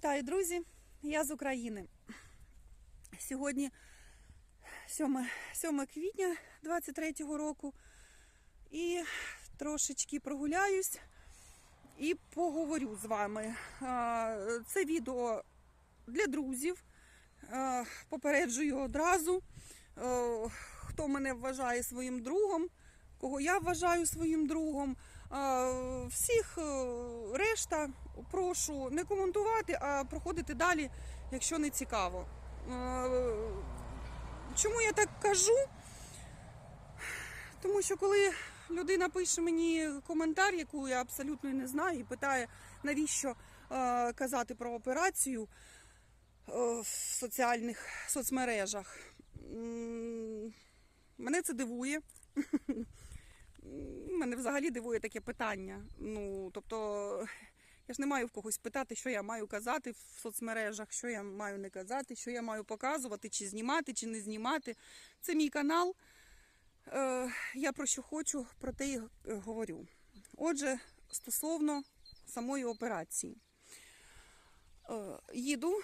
Вітаю, друзі! Я з України. Сьогодні 7, 7 квітня 23-го року. І трошечки прогуляюсь і поговорю з вами. Це відео для друзів. Попереджую одразу, хто мене вважає своїм другом, кого я вважаю своїм другом. Всіх решта прошу не коментувати, а проходити далі, якщо не цікаво. Е, Чому я так кажу? Тому що коли людина пише мені коментар, яку я абсолютно не знаю, і питає, навіщо е, казати про операцію е, в соціальних соцмережах, мене це дивує. Мене взагалі дивує таке питання. Ну, тобто, я ж не маю в когось питати, що я маю казати в соцмережах, що я маю не казати, що я маю показувати, чи знімати, чи не знімати. Це мій канал. Е, я про що хочу, про те і говорю. Отже, стосовно самої операції. Е, їду,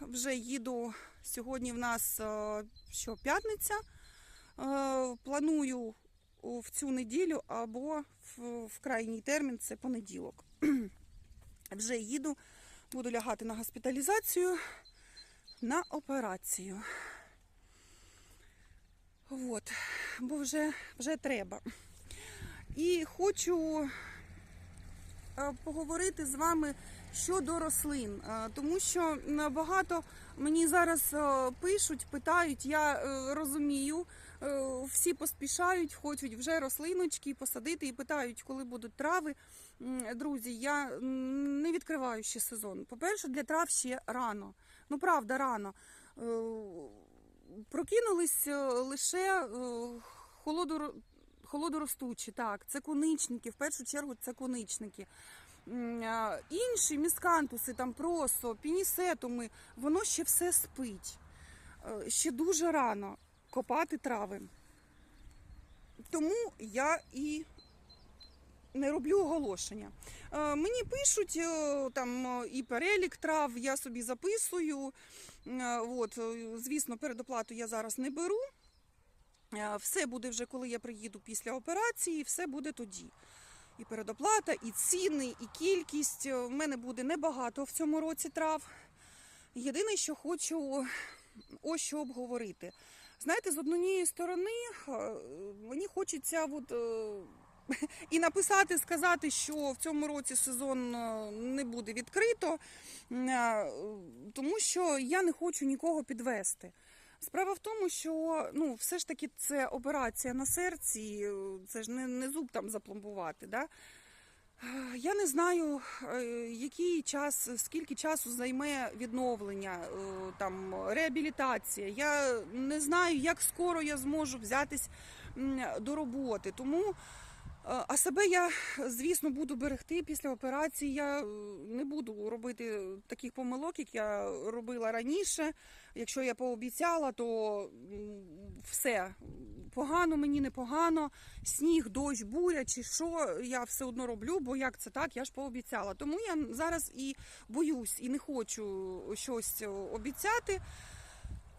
вже їду. Сьогодні в нас е, що, п'ятниця. Е, Планую в цю неділю або в крайній термін це понеділок. Вже їду, буду лягати на госпіталізацію, на операцію. От, бо вже, вже треба. І хочу е, поговорити з вами щодо рослин, е, тому що багато мені зараз е, пишуть, питають, я розумію, всі поспішають, хочуть вже рослиночки посадити і питають, коли будуть трави. Друзі, я не відкриваю ще сезон. По-перше, для трав ще рано. Ну, правда, рано. Е, Прокинулись е, лише е, холодоро- холодоростучі, так, це куничники, в першу чергу це куничники. Інші міскантуси, там просо, пінісетуми, воно ще все спить. Ще дуже рано копати трави. Тому я і не роблю оголошення. Е, Мені пишуть е, там е, і перелік трав, я собі записую. От, звісно, передоплату я зараз не беру. Все буде вже, коли я приїду після операції, все буде тоді. І передоплата, і ціни, і кількість. В мене буде небагато в цьому році трав. Єдине, що хочу ось що обговорити. Знаєте, з однієї сторони мені хочеться от, і написати, сказати, що в цьому році сезон е, не буде відкрито, е, тому що я не хочу нікого підвести. Справа в тому, що ну, все ж таки це операція на серці, е, це ж не, не зуб там запломбувати. Да? Я не знаю, який час, скільки часу займе відновлення, там реабілітація. Я не знаю, як скоро я зможу взятись до роботи. Тому а себе я, звісно, буду берегти після операції. Я е, не буду робити таких помилок, як я робила раніше. Якщо я пообіцяла, то все погано мені не погано. Сніг, дощ, буря чи що, я все одно роблю, бо як це так, я ж пообіцяла. Тому я зараз і боюсь, і не хочу щось обіцяти.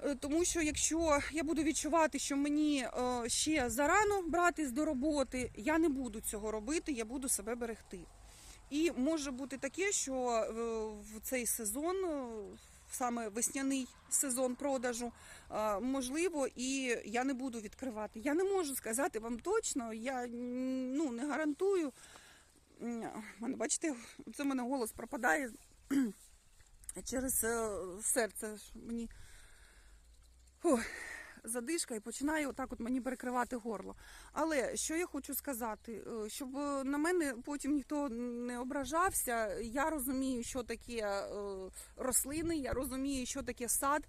Е, Тому що якщо я буду відчувати, що мені е, ще зарано братись до роботи, я не буду цього робити, я буду себе берегти. І може бути таке, що е, в цей сезон, саме весняний сезон продажу, можливо, і я не буду відкривати. Я не можу сказати вам точно, я ну, не гарантую. Бачите, це в мене голос пропадає через серце. Мені Фух, задишка і починає отак от мені перекривати горло. Але що я хочу сказати, е, щоб е, на мене потім ніхто не ображався, я розумію, що таке е, рослини, я розумію, що таке сад,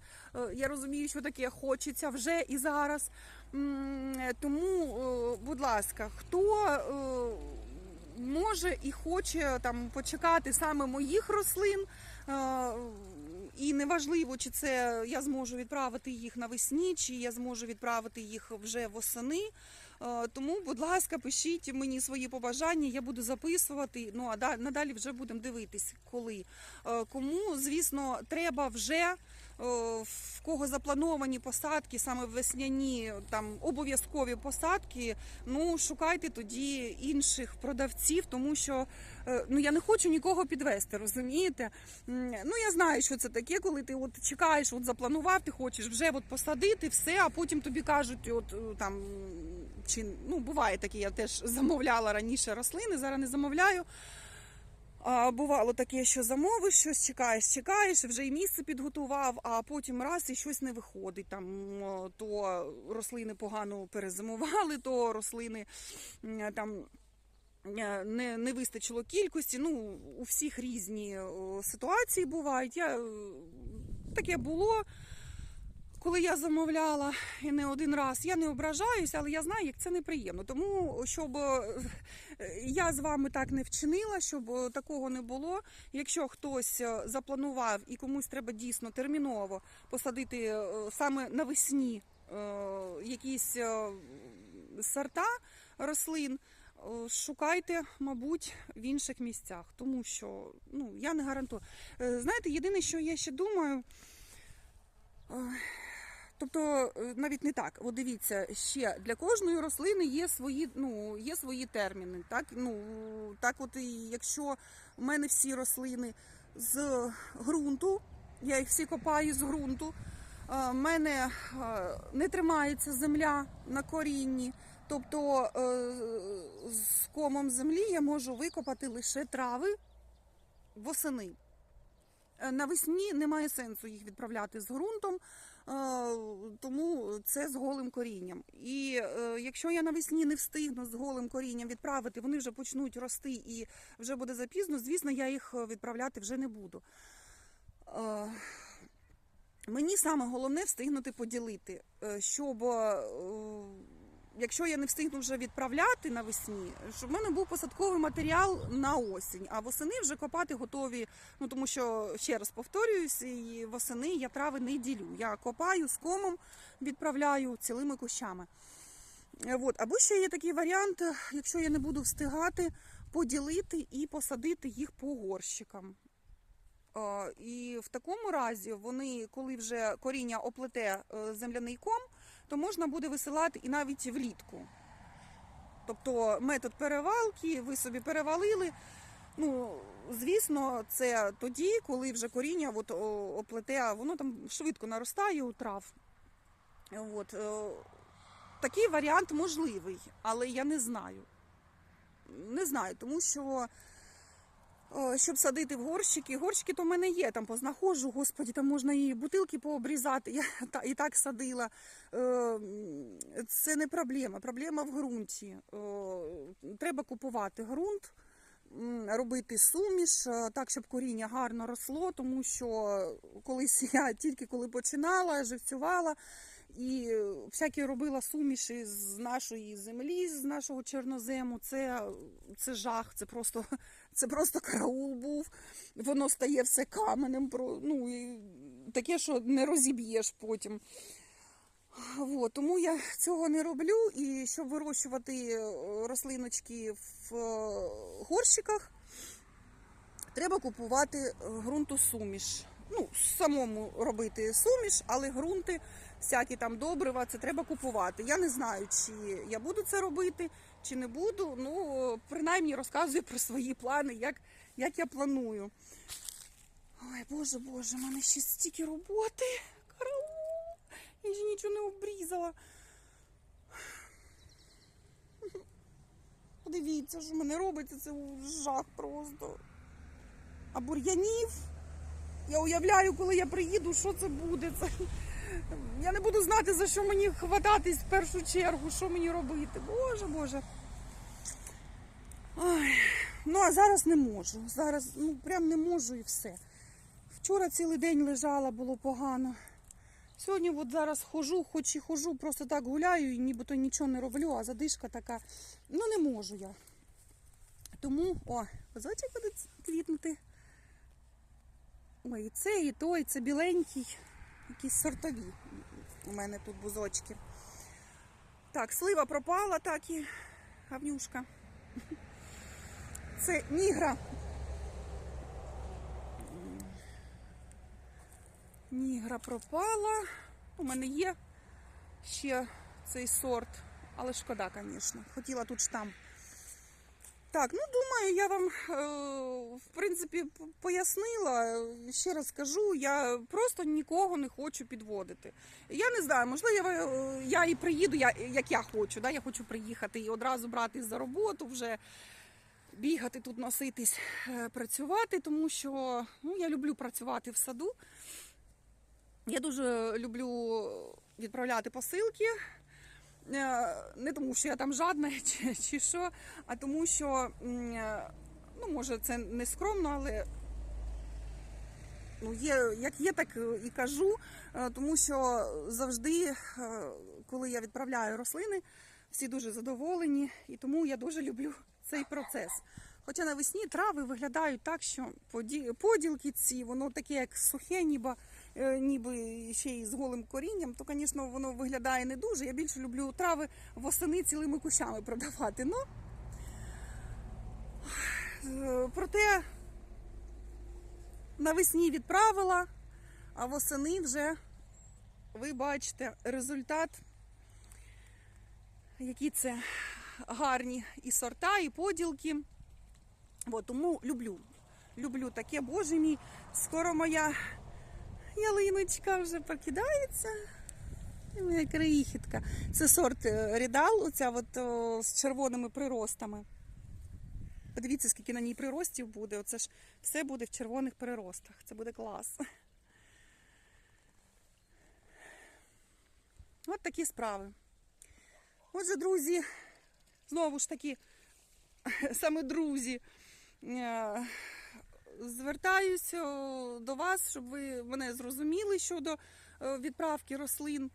я розумію, що таке хочеться вже і зараз. Тому, будь ласка, хто може і хоче там почекати саме моїх рослин. І неважливо, чи це я зможу відправити їх навесні, чи я зможу відправити їх вже восени. Е, Тому, будь ласка, пишіть мені свої побажання, я буду записувати. Ну а да- надалі вже будемо дивитись, коли. Е, Кому, звісно, треба вже е, в кого заплановані посадки, саме весняні, там обов'язкові посадки. Ну шукайте тоді інших продавців, тому що ну я не хочу нікого підвести, розумієте? Ну я знаю, що це таке, коли ти от чекаєш, от запланував, ти хочеш вже от посадити все, а потім тобі кажуть, от там чи ну буває таке, я теж замовляла раніше рослини, зараз не замовляю. А, бувало таке, що замовиш щось, чекаєш, чекаєш, вже і місце підготував, а потім раз і щось не виходить. Там то рослини погано перезимували, то рослини там е, не, не вистачило кількості. Ну, у всіх різні ситуації бувають. Я, е, таке було. Коли я замовляла і не один раз, я не ображаюся, але я знаю, як це неприємно. Тому щоб е, я з вами так не вчинила, щоб е, такого не було. Якщо хтось е, запланував і комусь треба дійсно терміново посадити саме навесні якісь сорта рослин. Шукайте, мабуть, в інших місцях, тому що ну я не гарантую. Знаєте, єдине, що я ще думаю. Е, Тобто е, навіть не так. От дивіться, ще для кожної рослини є свої, ну, є свої терміни. Так, ну, так от якщо в мене всі рослини з ґрунту, я їх всі копаю з ґрунту, в мене е, не тримається земля на корінні. Тобто е, з комом землі я можу викопати лише трави восени. Е, Навесні немає сенсу їх відправляти з ґрунтом, е, тому це з голим корінням. І е, якщо я навесні не встигну з голим корінням відправити, вони вже почнуть рости і вже буде запізно, звісно, я їх е, відправляти вже не буду. Мені саме головне встигнути поділити, е, щоб якщо я не встигну вже відправляти навесні, щоб в мене був посадковий матеріал на осінь, а восени вже копати готові. Ну тому що ще раз повторююсь, і восени я трави не ділю. Я копаю з комом, відправляю цілими кущами. От. Або ще є такий варіант, якщо я не буду встигати, поділити і посадити їх по горщикам. І в такому разі вони, коли вже коріння оплете е, земляний ком, то можна буде висилати і навіть влітку. Тобто метод перевалки, ви собі перевалили. Ну, звісно, це тоді, коли вже коріння от, оплете, а воно там швидко наростає у трав. От, е, такий варіант можливий, але я не знаю. Не знаю, тому що щоб садити в горщики, горщики то в мене є, там познаходжу, господі, там можна і бутилки пообрізати. Я і так садила. Е, Це не проблема. Проблема в ґрунті. Е, Треба купувати ґрунт, робити суміш е, так, щоб коріння гарно росло, тому що колись я тільки коли починала, живцювала. І всякі робила суміші з нашої землі, з нашого чорнозему. Це, це жах, це просто, це просто караул був. Воно стає все каменем. Ну, і таке, що не розіб'єш потім. От, тому я цього не роблю. І щоб вирощувати е, рослиночки в е, горщиках, треба купувати е, ґрунтосуміш. Ну, самому робити суміш, але ґрунти, всякі там добрива, це треба купувати. Я не знаю, чи я буду це робити, чи не буду. Ну, принаймні розказую про свої плани, як, як я планую. Ой, боже, боже, в мене ще стільки роботи. Караул! Я ще нічого не обрізала. Подивіться, що в мене робиться, це жах просто. А бур'янів. Я уявляю, коли я приїду, що це буде. Це... Я не буду знати, за що мені хвататись в першу чергу, що мені робити. Боже, Боже. Ой. Ну, а зараз не можу. Зараз ну прям не можу і все. Вчора цілий день лежала, було погано. Сьогодні от зараз хожу, хоч і хожу, просто так гуляю і нібито нічого не роблю, а задишка така. Ну не можу я. Тому, о, козочок буде квітнути. Ой, і це, і той, це біленький, якісь сортові. У мене тут бузочки. Так, слива пропала, так і гавнюшка. Це нігра. Нігра пропала. У мене є ще цей сорт, але шкода, звісно. Хотіла тут штамп. Так, ну думаю, я вам е, в принципі пояснила. Ще раз скажу, я просто нікого не хочу підводити. Я не знаю, можливо, е, я і приїду, як я хочу. Да? Я хочу приїхати і одразу братись за роботу, вже бігати тут, носитись, е, працювати, тому що ну, я люблю працювати в саду. Я дуже люблю відправляти посилки. Е, Не тому, що я там жадна чи, чи що, а тому, що е, ну, може це не скромно, але ну, є, як є, так і кажу. Е, Тому що завжди, коли я відправляю рослини, всі дуже задоволені, і тому я дуже люблю цей процес. Хоча навесні трави виглядають так, що поді- поділки ці, воно таке, як сухе, ніби, ніби ще й з голим корінням, то, звісно, воно виглядає не дуже. Я більше люблю трави восени цілими кущами продавати. Ну, е, проте навесні відправила, а восени вже ви бачите результат, які це гарні і сорта, і поділки. От, тому люблю. Люблю таке, боже мій, скоро моя ялиночка вже Моя крихітка. Це сорт е, Рідал, оця от, з червоними приростами. Подивіться, скільки на ній приростів буде. Оце ж все буде в червоних приростах. Це буде клас. От такі справи. Отже, друзі, знову ж таки, саме друзі, е, звертаюся до вас, щоб ви мене зрозуміли щодо е, відправки рослин.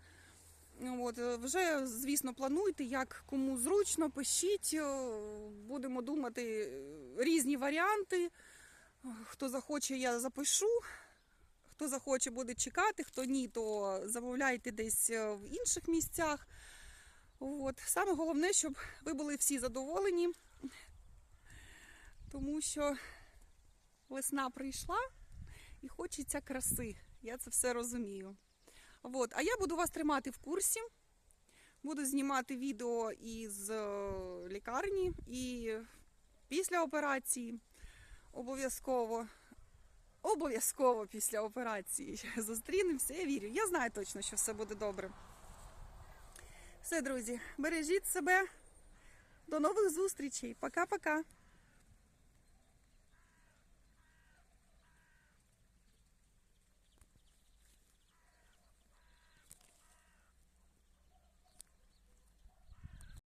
От, е, вже, звісно, плануйте, як кому зручно, пишіть, е, будемо думати різні варіанти. Хто захоче, я запишу. Хто захоче, буде чекати, хто ні, то замовляйте десь в інших місцях. От. Саме головне, щоб ви були всі задоволені, тому що весна прийшла і хочеться краси. Я це все розумію. От. А я буду вас тримати в курсі. Буду знімати відео із е, лікарні і після операції. Обов'язково. Обов'язково після операції зустрінемося. Я вірю. Я знаю точно, що все буде добре. Все, друзі, бережіть себе. До нових зустрічей. Пока-пока.